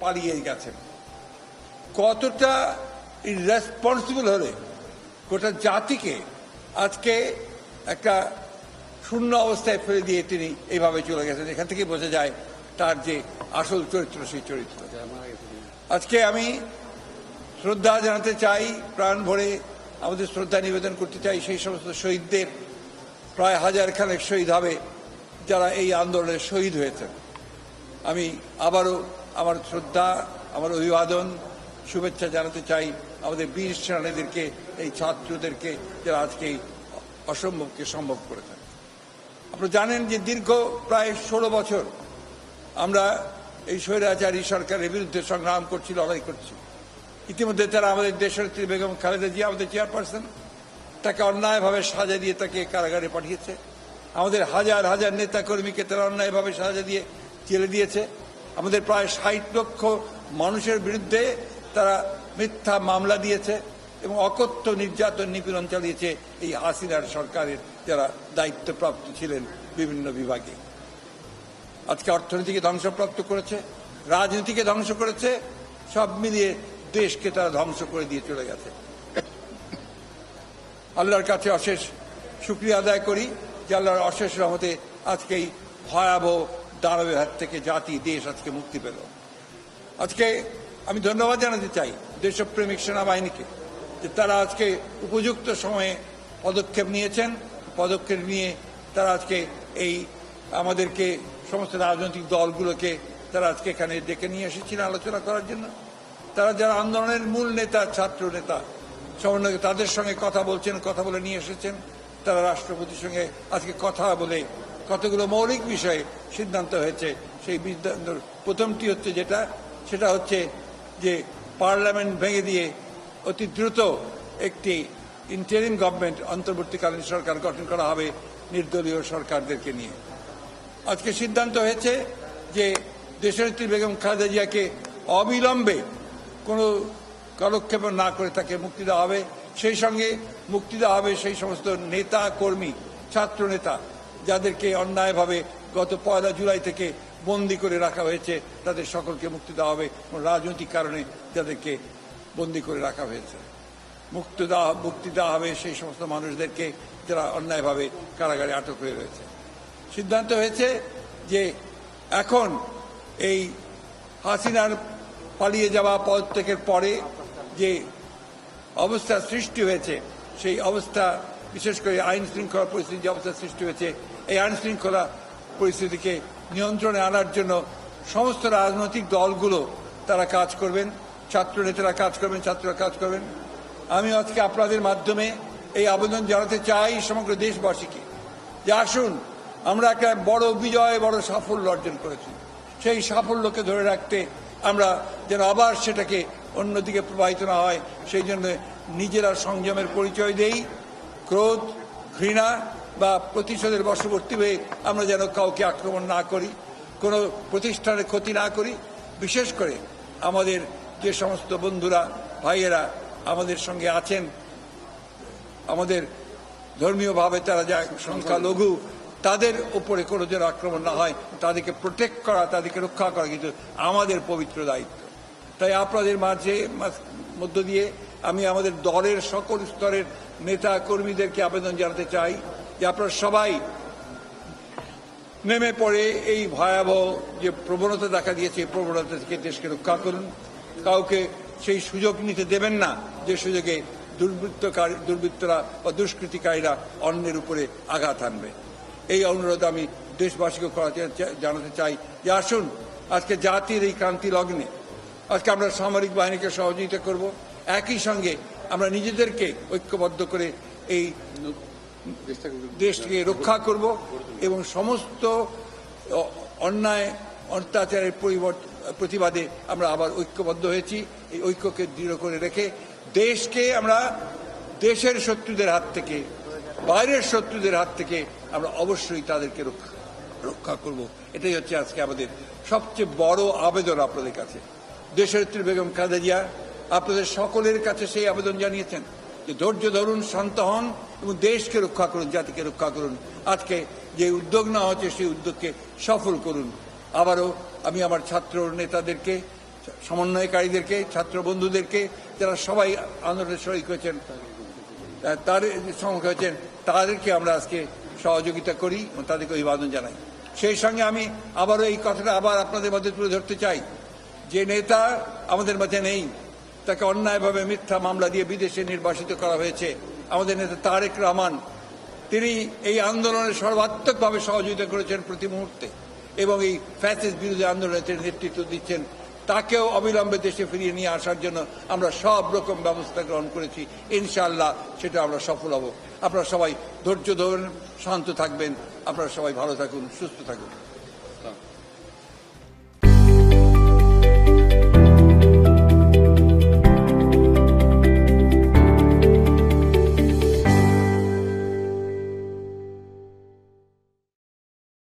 পালিয়ে গেছেন। কতটা রেসপন্সিবল হলে গোটা জাতিকে আজকে একটা শূন্য অবস্থায় ফেলে দিয়ে তিনি এইভাবে চলে গেছেন। এখান থেকে বোঝা যায় তার যে আসল চরিত্র, সেই চরিত্র। আজকে আমি শ্রদ্ধা জানাতে চাই, প্রাণ ভরে আমাদের শ্রদ্ধা নিবেদন করতে চাই, সেই সমস্ত শহীদদের, প্রায় হাজার খানেক শহীদ হবে যারা এই আন্দোলনে শহীদ হয়েছেন। আমি আবারও আমার শ্রদ্ধা, আমার অভিবাদন, শুভেচ্ছা জানাতে চাই আমাদের বীর সেনানীদেরকে, এই ছাত্রদেরকে যারা আজকে অসম্ভবকে সম্ভব করে করেছেন আপনারা জানেন যে দীর্ঘ প্রায় ষোলো বছর আমরা এই স্বৈরাচারী সরকারের বিরুদ্ধে সংগ্রাম করছি, লড়াই করছি। ইতিমধ্যে তারা আমাদের দেশনেত্রী বেগম খালেদা জিয়া আমাদের চেয়ারপারসন, তাকে অন্যায়ভাবে সাজা দিয়ে তাকে কারাগারে পাঠিয়েছে। আমাদের হাজার হাজার নেতাকর্মীকে তারা অন্যায়ভাবে সাজা দিয়ে জেলে দিয়েছে। আমাদের প্রায় ষাট লক্ষ মানুষের বিরুদ্ধে তারা মিথ্যা মামলা দিয়েছে এবং অকথ্য নির্যাতন নিপীড়ন চালিয়েছে এই হাসিনার সরকারের যারা দায়িত্বপ্রাপ্ত ছিলেন বিভিন্ন বিভাগে। আজকে অর্থনীতিকে ধ্বংসপ্রাপ্ত করেছে, রাজনীতিকে ধ্বংস করেছে, সব মিলিয়ে দেশকে তারা ধ্বংস করে দিয়ে চলে গেছে। আল্লাহর কাছে অশেষ শুক্রিয়া আদায় করি যে আল্লাহর অশেষ রহমতে আজকে এই ভয়াবহ দানবের হাত থেকে জাতি, দেশ আজকে মুক্তি পেল। আজকে আমি ধন্যবাদ জানাতে চাই দেশপ্রেমিক সেনাবাহিনীকে যে তারা আজকে উপযুক্ত সময়ে পদক্ষেপ নিয়েছেন। পদক্ষেপ নিয়ে তারা আজকে এই আমাদেরকে সমস্ত রাজনৈতিক দলগুলোকে তারা আজকে এখানে ডেকে নিয়ে এসেছিলেন আলোচনা করার জন্য। তারা যারা আন্দোলনের মূল নেতা, ছাত্র নেতা সমন্বয় তাদের সঙ্গে কথা বলছেন, কথা বলে নিয়ে এসেছেন। তারা রাষ্ট্রপতির সঙ্গে আজকে কথা বলে কতগুলো মৌলিক বিষয়ে সিদ্ধান্ত হয়েছে, সেই প্রথমটি হচ্ছে যেটা, সেটা হচ্ছে যে পার্লামেন্ট ভেঙে দিয়ে অতি দ্রুত একটি ইন্টারিম গভর্নমেন্ট অন্তর্বর্তীকালীন সরকার গঠন করা হবে নির্দলীয় সরকারদেরকে নিয়ে। আজকে সিদ্ধান্ত হয়েছে যে দেশনেত্রী বেগম খালেদা জিয়াকে অবিলম্বে কোনো কালক্ষেপ না করে তাকে মুক্তি দেওয়া হবে। সেই সঙ্গে মুক্তি দেওয়া হবে সেই সমস্ত নেতা, কর্মী ছাত্র নেতা যাদেরকে অন্যায়ভাবে গত পয়লা জুলাই থেকে বন্দি করে রাখা হয়েছে, তাদের সকলকে মুক্তি দেওয়া হবে কোনো রাজনৈতিক কারণে যাদেরকে বন্দি করে রাখা হয়েছে। মুক্ত দেওয়া, মুক্তি দেওয়া হবে সেই সমস্ত মানুষদেরকে যারা অন্যায়ভাবে কারাগারে আটক হয়ে রয়েছে। সিদ্ধান্ত হয়েছে যে এখন এই হাসিনার পালিয়ে যাওয়া পদত্যাগের পরে যে অবস্থা সৃষ্টি হয়েছে, সেই অবস্থা বিশেষ করে আইন শৃঙ্খলা পরিস্থিতি অবস্থা সৃষ্টি হয়েছে এই আইন শৃঙ্খলা পরিস্থিতিকে নিয়ন্ত্রণে আনার জন্য সমস্ত রাজনৈতিক দলগুলো তারা কাজ করবেন ছাত্র নেতারা কাজ করবেন ছাত্ররা কাজ করবেন আমি আজকে আপনাদের মাধ্যমে এই আবেদন জানাতে চাই সমগ্র দেশবাসীকে যে আসুন আমরা একটা বড় বিজয় বড় সাফল্য অর্জন করেছি সেই সাফল্যকে ধরে রাখতে আমরা যেন আবার সেটাকে অন্যদিকে প্রবাহিত না হয়, সেই জন্য নিজেরা সংযমের পরিচয় দেই। ক্রোধ, ঘৃণা বা প্রতিশোধের বশবর্তী হয়ে আমরা যেন কাউকে আক্রমণ না করি, কোনো প্রতিষ্ঠানের ক্ষতি না করি, বিশেষ করে আমাদের যে সমস্ত বন্ধুরা, ভাইয়েরা আমাদের সঙ্গে আছেন, আমাদের ধর্মীয়ভাবে তারা যা সংখ্যালঘু, তাদের উপরে কোনো যেন আক্রমণ না হয়, তাদেরকে প্রোটেক্ট করা, তাদেরকে রক্ষা করা কিন্তু আমাদের পবিত্র দায়িত্ব। তাই আপনাদের মাঝে, মাঝ- মধ্য দিয়ে আমি আমাদের দলের সকল স্তরের নেতা কর্মীদেরকে আবেদন জানাতে চাই যে আপনারা সবাই নেমে পড়ে এই ভয়াবহ যে প্রবণতা দেখা দিয়েছে প্রবণতা থেকে দেশকে রক্ষা করুন। কাউকে সেই সুযোগ নিতে দেবেন না যে সুযোগে দুর্বৃত্তকারী দুর্বৃত্তরা বা দুষ্কৃতিকারীরা অন্যের উপরে আঘাত আনবে এই অনুরোধ আমি দেশবাসীকে জানাতে চাই যে আসুন, আজকে জাতির এই ক্রান্তি লগ্নে আজকে আমরা সামরিক বাহিনীকে সহযোগিতা করব। একই সঙ্গে আমরা নিজেদেরকে ঐক্যবদ্ধ করে এই দেশকে রক্ষা করব এবং সমস্ত অন্যায়, অত্যাচারের প্রতিবাদে আমরা আবার ঐক্যবদ্ধ হয়েছি। এই ঐক্যকে দৃঢ় করে রেখে দেশকে আমরা দেশের শত্রুদের হাত থেকে, বাইরের শত্রুদের হাত থেকে আমরা অবশ্যই তাদেরকে রক্ষা রক্ষা করব। এটাই হচ্ছে আজকে আমাদের সবচেয়ে বড় আবেদন আপনাদের কাছে। দেশনেত্রী বেগম খালেদা জিয়া আপনাদের সকলের কাছে সেই আবেদন জানিয়েছেন যে ধৈর্য ধরুন, শান্ত হন এবং দেশকে রক্ষা করুন, জাতিকে রক্ষা করুন। আজকে যে উদ্যোগ নেওয়া হচ্ছে, সেই উদ্যোগকে সফল করুন। আবারও আমি আমার ছাত্র নেতাদেরকে, সমন্বয়কারীদেরকে, ছাত্র বন্ধুদেরকে, যারা সবাই আন্দোলনে শরিক হয়েছেন তার সম্মুখ হয়েছেন, তাদেরকে আমরা আজকে সহযোগিতা করি এবং তাদেরকে অভিবাদন জানাই। সেই সঙ্গে আমি আবারও এই কথাটা আবার আপনাদের মধ্যে তুলে ধরতে চাই। যে নেতা আমাদের মাঝে নেই তাকে অন্যায়ভাবে মিথ্যা মামলা দিয়ে বিদেশে নির্বাসিত করা হয়েছে। আমাদের নেতা তারেক রহমান, তিনি এই আন্দোলনে সর্বাত্মকভাবে সহযোগিতা করেছেন প্রতি মুহূর্তে এবং এই ফ্যাসিস বিরোধী আন্দোলনে তিনি নেতৃত্ব দিচ্ছেন। তাকেও অবিলম্বে দেশে ফিরিয়ে নিয়ে আসার জন্য আমরা সব রকম ব্যবস্থা গ্রহণ করেছি। ইনশাআল্লাহ সেটা আমরা সফল হব। আপনারা সবাই ধৈর্য ধরুন, শান্ত থাকবেন। আপনারা সবাই ভালো থাকুন, সুস্থ থাকুন।